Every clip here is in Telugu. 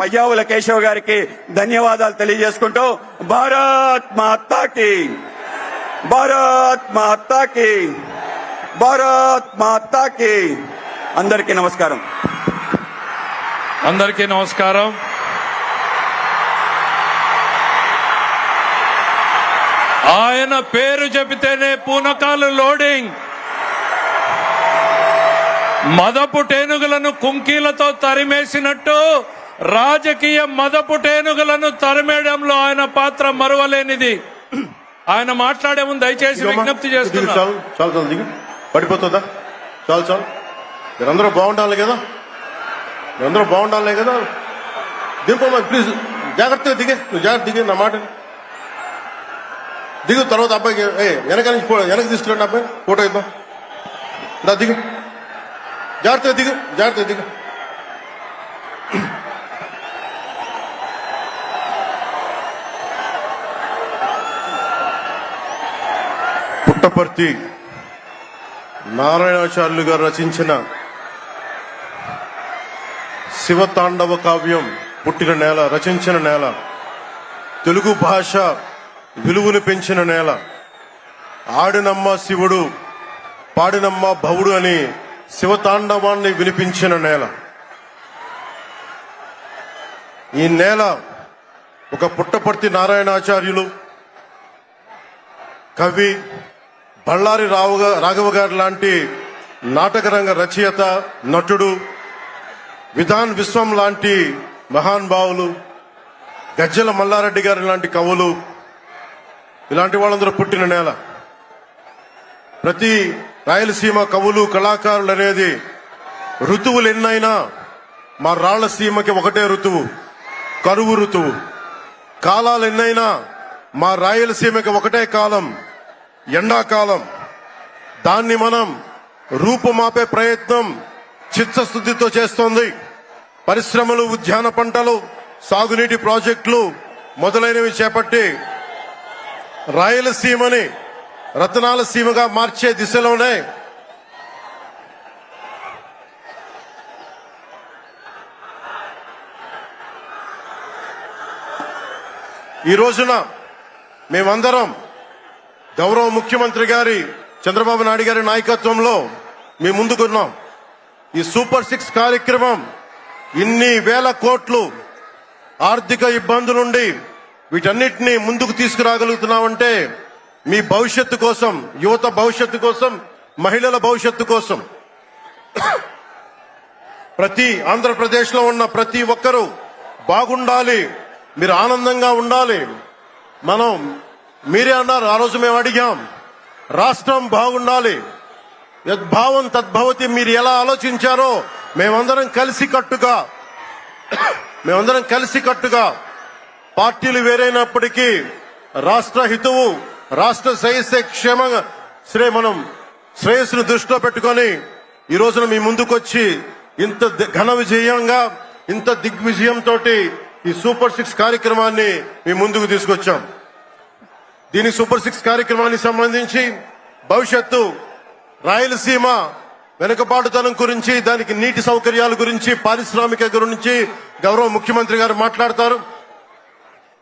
పయ్యావుల కేశవ్ గారికి ధన్యవాదాలు తెలియజేసుకుంటూ భారత్ మాతాకి భారత్ మాతాకి భారత్ మాతాకి అందరికీ నమస్కారం. అందరికీ నమస్కారం. ఆయన పేరు చెబితేనే పూనకాలు లోడింగ్. మదపు టేనుగులను కుంకీలతో తరిమేసినట్టు రాజకీయ మదపు టేనుగులను తరిమేయడంలో ఆయన పాత్ర మరువలేనిది. ఆయన మాట్లాడే ముందు దయచేసి విజ్ఞప్తి చేస్తున్నా. చాలు చాలు చాలు దిగు. పడిపోతుందా? చాలు చాలు. మీరందరూ బాగుండాలి కదా? మీరందరూ బాగుండాలి కదా? దింపమ్మా ప్లీజ్ జాగ్రత్తగా దిగే. నువ్వు జాగ్రత్త దిగే నా మాట. దిగు తర్వాత అబ్బాయికి ఏ వెనక నుంచి వెనక్కి తీసుకురండి అబ్బాయి ఫోటో ఇద్దాం దా దిగు. జాగ్రత్తగా దిగు జాగ్రత్తగా దిగు. పుట్టపర్తి నారాయణాచార్యులు గారు రచించిన శివతాండవ కావ్యం పుట్టిన నేల రచించిన నేల తెలుగు భాష విలువను పెంచిన నేల. ఆడినమ్మ శివుడు పాడినమ్మ భవుడు అని శివతాండవాన్ని వినిపించిన నేల. ఈ నేల ఒక పుట్టపర్తి నారాయణాచార్యులు కవి బళ్ళారి రావు రాఘవ గారు లాంటి నాటకరంగ రచయిత నటుడు విధాన్ విశ్వం లాంటి మహానుభావులు గజ్జల మల్లారెడ్డి గారి లాంటి కవులు ఇలాంటి వాళ్ళందరూ పుట్టిన నేల. ప్రతి రాయలసీమ కవులు కళాకారులు అనేది ఋతువులు ఎన్నైనా మా రాళ్ళసీమకి ఒకటే ఋతువు కరువు ఋతువు. కాలాలు ఎన్నైనా మా రాయలసీమకి ఒకటే కాలం ఎండాకాలం. దాన్ని మనం రూపుమాపే ప్రయత్నం చిత్తశుద్ధితో చేస్తోంది. పరిశ్రమలు ఉద్యాన పంటలు సాగునీటి ప్రాజెక్టులు మొదలైనవి చేపట్టి రాయలసీమని రతనాల సీమగా మార్చే దిశలోనే ఈ రోజున మేమందరం గౌరవ ముఖ్యమంత్రి గారి చంద్రబాబు నాయుడు గారి నాయకత్వంలో మీ ముందుకున్నాం. ఈ సూపర్ సిక్స్ కార్యక్రమం ఇన్ని వేల కోట్లు ఆర్థిక ఇబ్బందులుండి వీటన్నిటిని ముందుకు తీసుకురాగలుగుతున్నామంటే మీ భవిష్యత్తు కోసం యువత భవిష్యత్తు కోసం మహిళల భవిష్యత్తు కోసం ప్రతి ఆంధ్రప్రదేశ్లో ఉన్న ప్రతి ఒక్కరూ బాగుండాలి మీరు ఆనందంగా ఉండాలి. మనం మీరే అన్నారు ఆ రోజు మేము అడిగాం రాష్ట్రం బాగుండాలి. యద్భావం తద్భవతి మీరు ఎలా ఆలోచించారో మేమందరం కలిసి కట్టుగా మేమందరం కలిసి కట్టుగా పార్టీలు వేరైనప్పటికీ రాష్ట్ర హితువు రాష్ట్ర శ్రేయస్సే క్షేమంగా శ్రే మనం శ్రేయస్సును దృష్టిలో పెట్టుకొని ఈ రోజున మీ ముందుకొచ్చి ఇంత ది- ఘన విజయంగా ఇంత దిగ్విజయంతో ఈ సూపర్ సిక్స్ కార్యక్రమాన్ని మీ ముందుకు తీసుకొచ్చాం. దీని సూపర్ సిక్స్ కార్యక్రమానికి సంబంధించి భవిష్యత్తు రాయలసీమ వెనుకబాటుతనం గురించి దానికి నీటి సౌకర్యాల గురించి పారిశ్రామిక గురించి గౌరవ ముఖ్యమంత్రి గారు మాట్లాడతారు.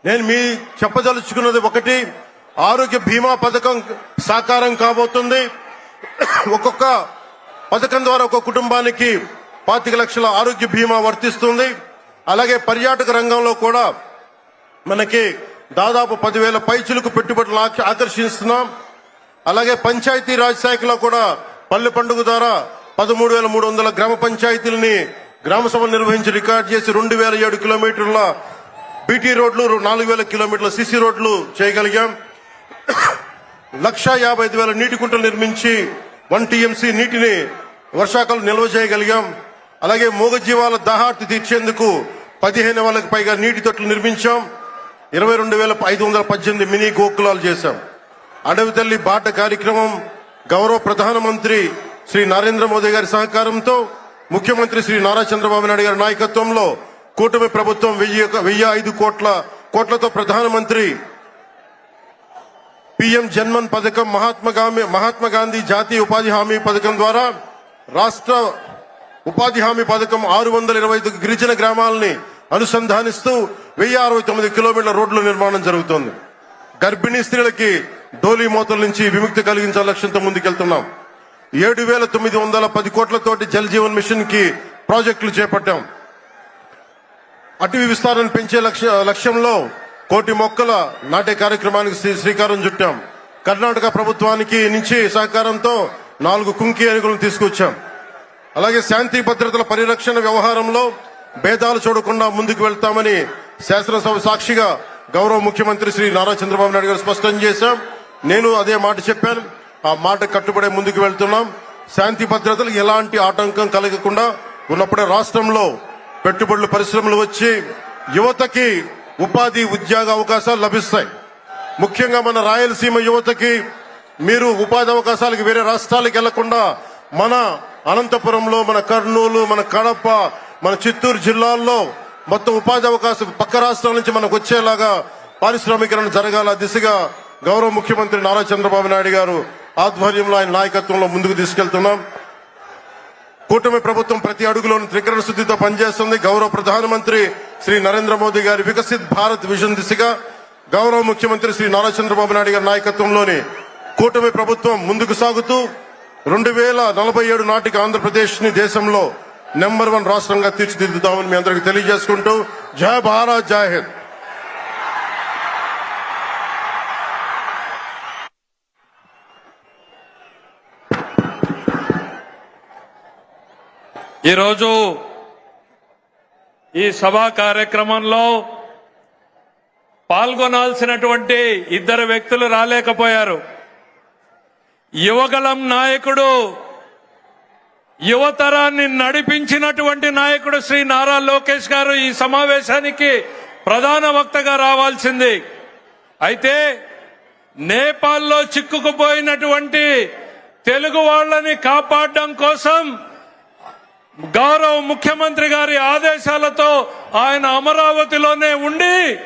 నేను మీ చెప్పదలుచుకున్నది ఒకటి ఆరోగ్య బీమా పథకం సాకారం కాబోతుంది. ఒక్కొక్క పథకం ద్వారా ఒక కుటుంబానికి పాతిక లక్షల ఆరోగ్య బీమా వర్తిస్తుంది. అలాగే పర్యాటక రంగంలో కూడా మనకి దాదాపు పదివేల పైచులకు పెట్టుబడులు ఆకర్షిస్తున్నాం. అలాగే పంచాయతీ రాజ్ శాఖలో కూడా పల్లె పండుగ ద్వారా పదమూడు వేల మూడు వందల గ్రామ పంచాయతీలని గ్రామసభ నిర్వహించి రికార్డ్ చేసి రెండు వేల ఏడు కిలోమీటర్ల బీటీ రోడ్లు నాలుగు వేల కిలోమీటర్ల సిసి రోడ్లు చేయగలిగాం. లక్ష యాభై ఐదు వేల నీటి కుంటలు నిర్మించి వన్ టీఎంసీ నీటిని వర్షాకాలం నిల్వ చేయగలిగాం. అలాగే మూగజీవాల దాహార్తి తీర్చేందుకు పదిహేను వేలకు పైగా నీటి తొట్లు నిర్మించాం. ఇరవై రెండు వేల ఐదు వందల పద్దెనిమిది మినీ గోకులాలు చేశాం. అడవి తల్లి బాట కార్యక్రమం గౌరవ ప్రధానమంత్రి శ్రీ నరేంద్ర మోదీ గారి సహకారంతో ముఖ్యమంత్రి శ్రీ నారా చంద్రబాబు నాయుడు గారి నాయకత్వంలో కూటమి ప్రభుత్వం వెయ్యి వెయ్యి ఐదు కోట్ల కోట్లతో ప్రధానమంత్రి పిఎం జన్మన్ పథకం మహాత్మా గాంధీ మహాత్మా గాంధీ జాతీయ ఉపాధి హామీ పథకం ద్వారా రాష్ట్ర ఉపాధి హామీ పథకం ఆరు వందల ఇరవై ఐదు గిరిజన గ్రామాలని అనుసంధానిస్తూ వెయ్యి అరవై తొమ్మిది కిలోమీటర్ల రోడ్ల నిర్మాణం జరుగుతోంది. గర్భిణీ స్త్రీలకి డోలీ మోతల నుంచి విముక్తి కలిగించాల లక్ష్యంతో ముందుకెళ్తున్నాం. ఏడు వేల తొమ్మిది వందల పది కోట్లతోటి జల్ జీవన్ మిషన్కి ప్రాజెక్టులు చేపట్టాం. అటవీ విస్తారాన్ని పెంచే లక్ష్య లక్ష్యంలో కోటి మొక్కల నాటే కార్యక్రమానికి శ్రీ- శ్రీకారం చుట్టాం. కర్ణాటక ప్రభుత్వానికి నుంచి సహకారంతో నాలుగు కుంకి ఏనుగులను తీసుకొచ్చాం. అలాగే శాంతి భద్రతల పరిరక్షణ వ్యవహారంలో భేదాలు చూడకుండా ముందుకు వెళ్తామని శాసనసభ సాక్షిగా గౌరవ ముఖ్యమంత్రి శ్రీ నారా చంద్రబాబు నాయుడు గారు స్పష్టం చేశాం నేను అదే మాట చెప్పాను. ఆ మాట కట్టుబడే ముందుకు వెళ్తున్నాం. శాంతి భద్రతలకు ఎలాంటి ఆటంకం కలగకుండా ఉన్నప్పుడే రాష్ట్రంలో పెట్టుబడులు పరిశ్రమలు వచ్చి యువతకి ఉపాధి ఉద్యోగ అవకాశాలు లభిస్తాయి. ముఖ్యంగా మన రాయలసీమ యువతకి మీరు ఉపాధి అవకాశాలకు వేరే రాష్ట్రాలకు వెళ్ళకుండా మన అనంతపురంలో మన కర్నూలు మన కడప మన చిత్తూరు జిల్లాల్లో మొత్తం ఉపాధి అవకాశం పక్క రాష్ట్రాల నుంచి మనకు వచ్చేలాగా పారిశ్రామికరణ జరగాల దిశగా గౌరవ ముఖ్యమంత్రి నారా చంద్రబాబు నాయుడు గారు ఆధ్వర్యంలో ఆయన నాయకత్వంలో ముందుకు తీసుకెళ్తున్నాం. కూటమి ప్రభుత్వం ప్రతి అడుగులోని త్రికరణ శుద్ధితో పనిచేస్తుంది. గౌరవ ప్రధానమంత్రి శ్రీ నరేంద్ర మోదీ గారి వికసిత్ భారత్ విజన్ దిశగా గౌరవ ముఖ్యమంత్రి శ్రీ నారా చంద్రబాబు నాయుడు గారి నాయకత్వంలోని కూటమి ప్రభుత్వం ముందుకు సాగుతూ రెండు వేల నలభై ఏడు నాటికి ఆంధ్రప్రదేశ్ని దేశంలో నెంబర్ వన్ రాష్ట్రంగా తీర్చిదిద్దుతామని మీ అందరికి తెలియజేసుకుంటూ జయ భారత్ జై హింద్. ఈరోజు ఈ సభా కార్యక్రమంలో పాల్గొనాల్సినటువంటి ఇద్దరు వ్యక్తులు రాలేకపోయారు. యువగలం నాయకుడు యువతరాన్ని నడిపించినటువంటి నాయకుడు శ్రీ నారా లోకేష్ గారు ఈ సమావేశానికి ప్రధాన వక్తగా రావాల్సింది. అయితే నేపాల్లో చిక్కుకుపోయినటువంటి తెలుగు వాళ్ళని కాపాడడం కోసం గౌరవ ముఖ్యమంత్రి గారి ఆదేశాలతో ఆయన అమరావతిలోనే ఉండి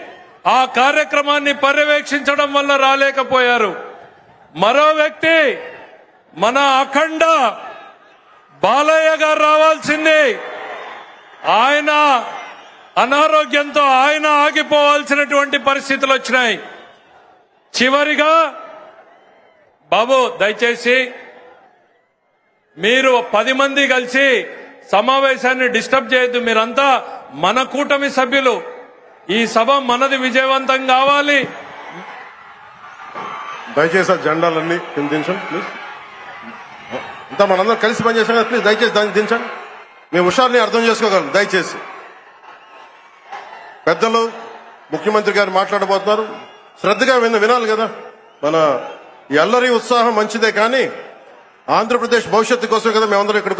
ఆ కార్యక్రమాన్ని పర్యవేక్షించడం వల్ల రాలేకపోయారు. మరో వ్యక్తి మన అఖండ బాలయ్య గారు రావాల్సింది. ఆయన అనారోగ్యంతో ఆయన ఆగిపోవాల్సినటువంటి పరిస్థితులు వచ్చినాయి. చివరిగా బాబు దయచేసి మీరు పది మంది కలిసి సమావేశాన్ని డిస్టర్బ్ చేయొద్దు. మీరంతా మన కూటమి సభ్యులు. ఈ సభ మనది విజయవంతం కావాలి. దయచేసి ఆ జెండాలన్నీ కింద ప్లీజ్. ఇంత మనందరం కలిసి పనిచేసాం కదా ప్లీజ్ దయచేసి దాన్ని దించండి. మేము హుషారుని అర్థం చేసుకోగలం దయచేసి. పెద్దలు ముఖ్యమంత్రి గారు మాట్లాడబోతున్నారు. శ్రద్ధగా విన్న వినాలి కదా. మన ఎల్లరి ఉత్సాహం మంచిదే కానీ ఆంధ్రప్రదేశ్ భవిష్యత్తు కోసం కదా మేమందరం ఇక్కడ